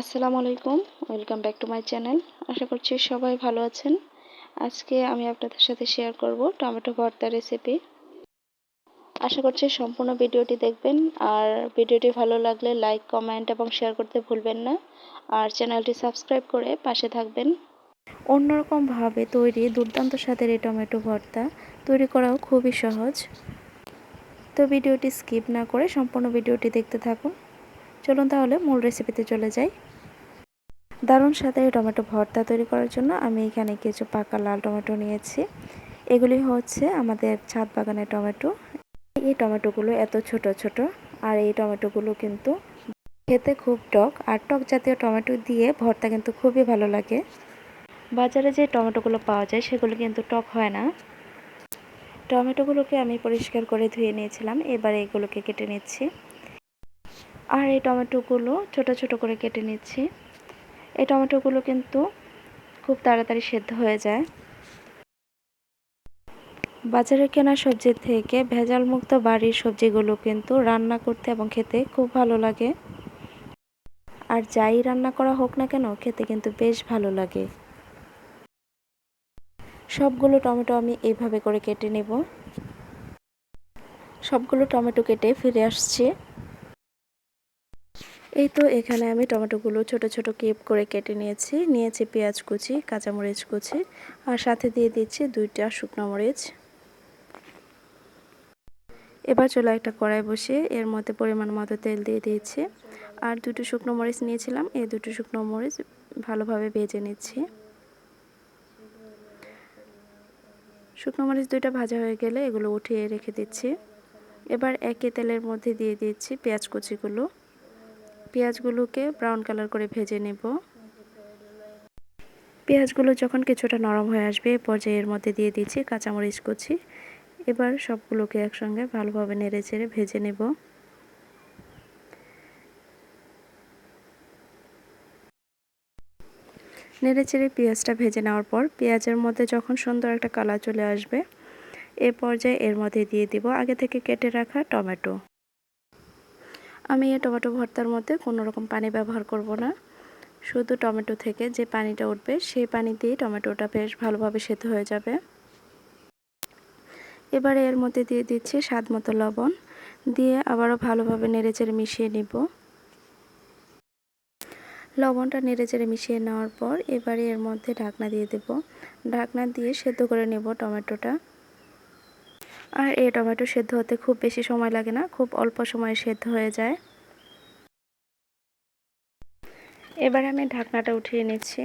আসসালামু আলাইকুম, welcome back to my channel. আশা করছি সবাই ভালো আছেন। আজকে আমি আপনাদের সাথে শেয়ার করব টমেটো ভর্তা রেসিপি আশা করছি সম্পূর্ণ ভিডিওটি দেখবেন, আর ভিডিওটি ভালো লাগলে লাইক কমেন্ট এবং শেয়ার করতে ভুলবেন না। আর চ্যানেলটি সাবস্ক্রাইব করে পাশে থাকবেন। অন্যরকমভাবে তৈরি দুর্দান্ত স্বাদের এই টমেটো ভর্তা তৈরি করাও খুবই সহজ। তো ভিডিওটি স্কিপ না করে সম্পূর্ণ ভিডিওটি দেখতে থাকুন। চলুন তাহলে মূল রেসিপিতে চলে যাই। দারুণ সাথে টমেটো ভর্তা তৈরি করার জন্য আমি এখানে কিছু পাকা লাল টমেটো নিয়েছি। এগুলি হচ্ছে আমাদের ছাদ বাগানের টমেটো। এই টমেটোগুলো এত ছোট ছোট, আর এই টমেটোগুলো কিন্তু খেতে খুব টক, আর টক জাতীয় টমেটো দিয়ে ভর্তা কিন্তু খুবই ভালো লাগে। বাজারে যে টমেটোগুলো পাওয়া যায়, সেগুলো কিন্তু টক হয় না। টমেটোগুলোকে আমি পরিষ্কার করে ধুয়ে নিয়েছিলাম, এবারে এগুলোকে কেটে নিচ্ছি। আর এই টমেটোগুলো ছোট ছোট করে কেটে নিচ্ছি। এই টমেটোগুলো কিন্তু খুব তাড়াতাড়ি সেদ্ধ হয়ে যায়। বাজারে কেনা সবজি থেকে ভেজাল মুক্ত বাড়ির সবজিগুলো কিন্তু রান্না করতে এবং খেতে খুব ভালো লাগে। আর যাই রান্না করা হোক না কেন, খেতে কিন্তু বেশ ভালো লাগে। সবগুলো টমেটো আমি এইভাবে করে কেটে নেব। সবগুলো টমেটো কেটে ফিরে আসছি। এই তো এখানে আমি টমেটোগুলো ছোট ছোট কেপ করে কেটে নিয়েছি। নিয়েছি পেঁয়াজ কুচি, কাঁচামরিচ কুচি আর সাথে দিয়ে দিচ্ছি দুইটা শুকনো মরিচ। এবার চলো একটা কড়াই বসিয়ে এর মধ্যে পরিমাণ মতো তেল দিয়ে দিয়েছি। আর দুটো শুকনো মরিচ নিয়েছিলাম, এই দুটো শুকনো মরিচ ভালোভাবে ভেজে নিচ্ছি। শুকনো মরিচ দুইটা ভাজা হয়ে গেলে এগুলো উঠিয়ে রেখে দিচ্ছি। এবার একই তেলের মধ্যে দিয়ে দিচ্ছি পেঁয়াজ কুচিগুলো। পেঁয়াজগুলোকে ব্রাউন কালার করে ভেজে নেব। পেঁয়াজগুলো যখন কিছুটা নরম হয়ে আসবে পর্যায়ে এর মধ্যে দিয়ে দিচ্ছি কাঁচামরিচ কুচি। এবার সবগুলোকে একসঙ্গে ভালোভাবে নেড়ে চেড়ে ভেজে নেব। নেড়ে চেড়ে পেঁয়াজটা ভেজে নেওয়ার পর পেঁয়াজের মধ্যে যখন সুন্দর একটা কালার চলে আসবে, এ পর্যায়ে এর মধ্যে দিয়ে দিব আগে থেকে কেটে রাখা টমেটো। আমি এই টমেটো ভর্তার মধ্যে কোনো রকম পানি ব্যবহার করব না। শুধু টমেটো থেকে যে পানিটা উঠবে, সেই পানি দিয়ে টমেটোটা বেশ ভালোভাবে সেদ্ধ হয়ে যাবে। এবারে এর মধ্যে দিয়ে দিচ্ছি স্বাদ মতো লবণ। দিয়ে আবারও ভালোভাবে নেড়েচেড়ে মিশিয়ে নিব। লবণটা নেড়েচেড়ে মিশিয়ে নেওয়ার পর এবারে এর মধ্যে ঢাকনা দিয়ে দেব। ঢাকনা দিয়ে সেদ্ধ করে নেব টমেটোটা। আর এই টমেটো সেদ্ধ হতে খুব বেশি সময় লাগে না, খুব অল্প সময়ে সেদ্ধ হয়ে যায়। এবার আমি ঢাকনাটা উঠিয়ে নিচ্ছি।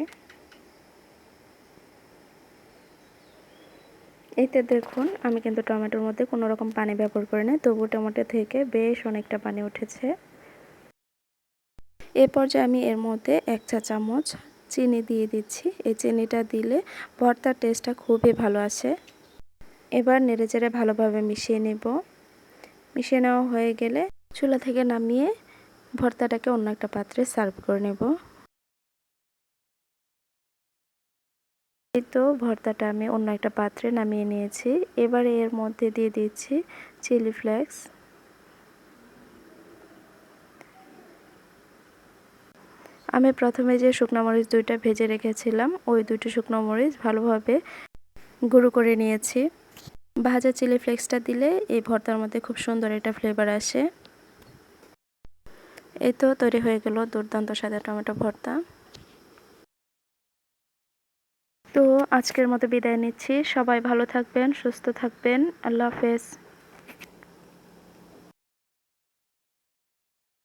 এতে দেখুন, আমি কিন্তু টমেটোর মধ্যে কোনো রকম পানি ব্যবহার করি না তবু টমেটো থেকে বেশ অনেকটা পানি উঠেছে। এ পর্যায়ে আমি এর মধ্যে এক চা চামচ চিনি দিয়ে দিচ্ছি। এই চিনিটা দিলে ভর্তার টেস্টটা খুবই ভালো আসে। এবার নেড়েচেড়ে ভালোভাবে মিশিয়ে নেব। মিশিয়ে নেওয়া হয়ে গেলে চুলা থেকে নামিয়ে ভর্তাটাকে অন্য একটা পাত্রে সার্ভ করে নেব। এই তো ভর্তাটা আমি অন্য একটা পাত্রে নামিয়ে নিয়েছি। এবার এর মধ্যে দিয়ে দিচ্ছি চিলি ফ্লেক্স। আমি প্রথমে যে শুকনো মরিচ দুইটা ভেজে রেখেছিলাম, ওই দুটো শুকনো মরিচ ভালোভাবে গুঁড়ো করে নিয়েছি। ভাজা চিলি ফ্লেক্সটা দিলে এই ভর্তার মধ্যে খুব সুন্দর একটা ফ্লেভার আসে। এই তো তৈরি হয়ে গেল দুর্দান্ত সাদা টমেটো ভর্তা। তো আজকের মতো বিদায় নিচ্ছি। সবাই ভালো থাকবেন, সুস্থ থাকবেন। আল্লাহ হাফেজ।